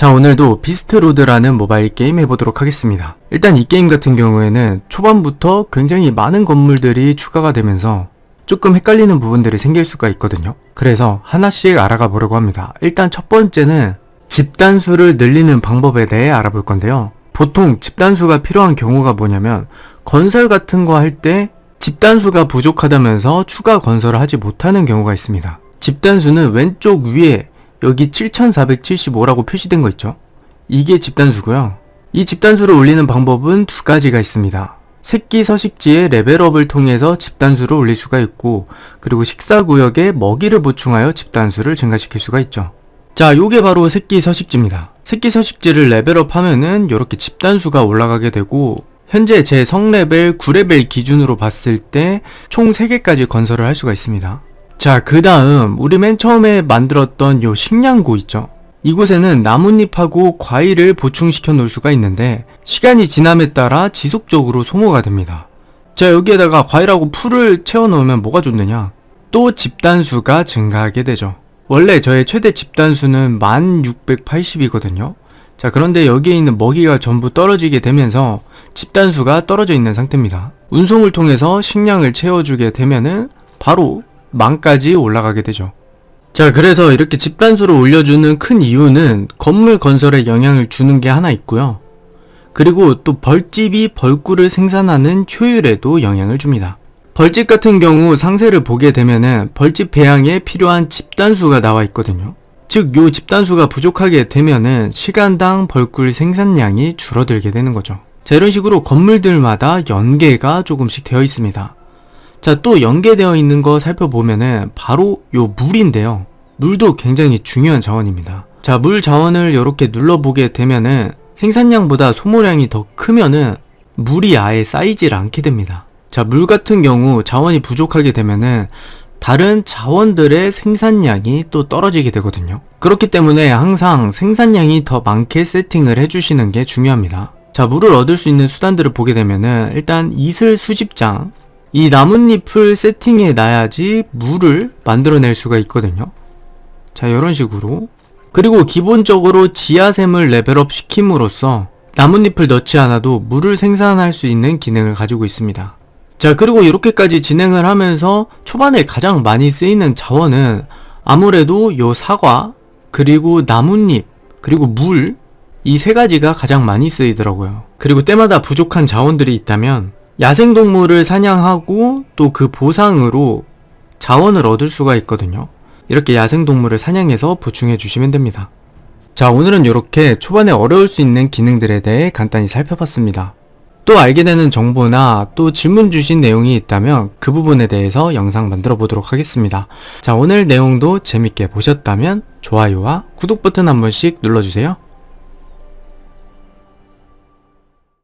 자 오늘도 비스트로드라는 모바일 게임 해보도록 하겠습니다. 일단 이 게임 같은 경우에는 초반부터 굉장히 많은 건물들이 추가가 되면서 조금 헷갈리는 부분들이 생길 수가 있거든요. 그래서 하나씩 알아가 보려고 합니다. 일단 첫 번째는 집단수를 늘리는 방법에 대해 알아볼 건데요. 보통 집단수가 필요한 경우가 뭐냐면 건설 같은 거 할 때 집단수가 부족하다면서 추가 건설을 하지 못하는 경우가 있습니다. 집단수는 왼쪽 위에 여기 7475라고 표시된 거 있죠? 이게 집단수고요. 이 집단수를 올리는 방법은 두 가지가 있습니다. 새끼 서식지의 레벨업을 통해서 집단수를 올릴 수가 있고 그리고 식사 구역에 먹이를 보충하여 집단수를 증가시킬 수가 있죠. 자, 요게 바로 새끼 서식지입니다. 새끼 서식지를 레벨업 하면은 이렇게 집단수가 올라가게 되고 현재 제 성레벨 9레벨 기준으로 봤을 때 총 3개까지 건설을 할 수가 있습니다. 자, 그 다음, 우리 맨 처음에 만들었던 요 식량고 있죠? 이곳에는 나뭇잎하고 과일을 보충시켜 놓을 수가 있는데, 시간이 지남에 따라 지속적으로 소모가 됩니다. 자, 여기에다가 과일하고 풀을 채워 넣으면 뭐가 좋느냐? 또 집단수가 증가하게 되죠. 원래 저의 최대 집단수는 1680이거든요. 자, 그런데 여기에 있는 먹이가 전부 떨어지게 되면서 집단수가 떨어져 있는 상태입니다. 운송을 통해서 식량을 채워주게 되면은 바로 만까지 올라가게 되죠. 자, 그래서 이렇게 집단수를 올려주는 큰 이유는 건물 건설에 영향을 주는 게 하나 있고요. 그리고 또 벌집이 벌꿀을 생산하는 효율에도 영향을 줍니다. 벌집 같은 경우 상세를 보게 되면은 벌집 배양에 필요한 집단수가 나와 있거든요. 즉, 요 집단수가 부족하게 되면은 시간당 벌꿀 생산량이 줄어들게 되는 거죠. 자, 이런 식으로 건물들마다 연계가 조금씩 되어 있습니다. 자, 또 연계되어 있는 거 살펴보면은 바로 요 물인데요. 물도 굉장히 중요한 자원입니다. 자, 물 자원을 이렇게 눌러보게 되면은 생산량보다 소모량이 더 크면은 물이 아예 쌓이질 않게 됩니다. 자, 물 같은 경우 자원이 부족하게 되면은 다른 자원들의 생산량이 또 떨어지게 되거든요. 그렇기 때문에 항상 생산량이 더 많게 세팅을 해주시는 게 중요합니다. 자, 물을 얻을 수 있는 수단들을 보게 되면은 일단 이슬 수집장, 이 나뭇잎을 세팅해 놔야지 물을 만들어낼 수가 있거든요. 자, 이런 식으로. 그리고 기본적으로 지하샘을 레벨업 시킴으로써 나뭇잎을 넣지 않아도 물을 생산할 수 있는 기능을 가지고 있습니다. 자, 그리고 이렇게까지 진행을 하면서 초반에 가장 많이 쓰이는 자원은 아무래도 요 사과, 그리고 나뭇잎, 그리고 물, 이 세 가지가 가장 많이 쓰이더라고요. 그리고 때마다 부족한 자원들이 있다면 야생동물을 사냥하고 또 그 보상으로 자원을 얻을 수가 있거든요. 이렇게 야생동물을 사냥해서 보충해 주시면 됩니다. 자, 오늘은 이렇게 초반에 어려울 수 있는 기능들에 대해 간단히 살펴봤습니다. 또 알게 되는 정보나 또 질문 주신 내용이 있다면 그 부분에 대해서 영상 만들어 보도록 하겠습니다. 자, 오늘 내용도 재밌게 보셨다면 좋아요와 구독 버튼 한 번씩 눌러주세요.